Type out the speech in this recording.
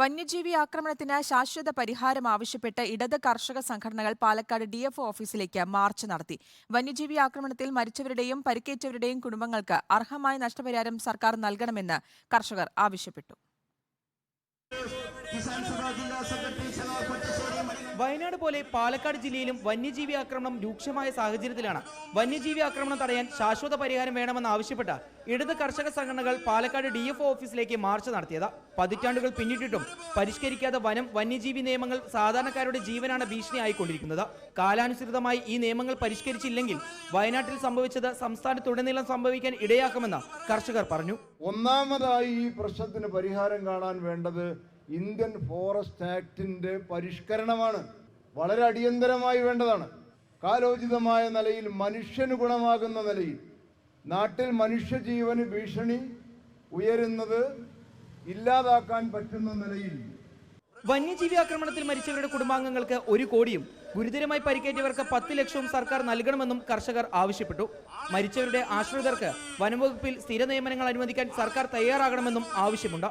വന്യജീവി ആക്രമണത്തിന് ശാശ്വത പരിഹാരം ആവശ്യപ്പെട്ട് ഇടത് കർഷക സംഘടനകൾ പാലക്കാട് ഡി എഫ് ഓഫീസിലേക്ക് മാർച്ച് നടത്തി. വന്യജീവി ആക്രമണത്തിൽ മരിച്ചവരുടെയും പരിക്കേറ്റവരുടെയും കുടുംബങ്ങൾക്ക് അർഹമായ നഷ്ടപരിഹാരം സർക്കാർ നൽകണമെന്ന് കർഷകർ ആവശ്യപ്പെട്ടു. വയനാട് പോലെ പാലക്കാട് ജില്ലയിലും വന്യജീവി ആക്രമണം രൂക്ഷമായ സാഹചര്യത്തിലാണ്. വന്യജീവി ആക്രമണം തടയാൻ ശാശ്വത പരിഹാരം വേണമെന്ന് ആവശ്യപ്പെട്ട് ഇടത് കർഷക സംഘടനകൾ പാലക്കാട് ഡി എഫ് ഓഫീസിലേക്ക് മാർച്ച് നടത്തിയത്. പതിറ്റാണ്ടുകൾ പിന്നിട്ടിട്ടും പരിഷ്കരിക്കാതെ വനം വന്യജീവി നിയമങ്ങൾ സാധാരണക്കാരുടെ ജീവനാണ് ഭീഷണിയായിക്കൊണ്ടിരിക്കുന്നത്. കാലാനുസൃതമായി ഈ നിയമങ്ങൾ പരിഷ്കരിച്ചില്ലെങ്കിൽ വയനാട്ടിൽ സംഭവിച്ചത് സംസ്ഥാനത്തുടനീളം സംഭവിക്കാൻ ഇടയാക്കുമെന്ന് കർഷകർ പറഞ്ഞു. ഒന്നാമതായി ഈ പ്രശ്നത്തിന് പരിഹാരം കാണാൻ വേണ്ടത് ഇന്ത്യൻ ഫോറസ്റ്റ് ആക്ടിന്റെ പരിഷ്കരണമാണ് വളരെ അടിയന്തരമായി വേണ്ടതാണ്. കാലോചിതമായ നിലയിൽ മനുഷ്യന് ഗുണമാകുന്ന നിലയിൽ നാട്ടിൽ മനുഷ്യജീവന് ഭീഷണി ഉയരുന്നത് ഇല്ലാതാക്കാൻ പറ്റുന്ന നിലയിൽ. വന്യജീവി ആക്രമണത്തിൽ മരിച്ചവരുടെ കുടുംബാംഗങ്ങൾക്ക് ഒരു കോടിയും ഗുരുതരമായി പരിക്കേറ്റവർക്ക് പത്ത് ലക്ഷവും സർക്കാർ നൽകണമെന്നും കർഷകർ ആവശ്യപ്പെട്ടു. മരിച്ചവരുടെ ആശ്രിതർക്ക് വനംവകുപ്പിൽ സ്ഥിര നിയമനങ്ങൾ അനുവദിക്കാൻ സർക്കാർ തയ്യാറാകണമെന്നും ആവശ്യമുണ്ട്.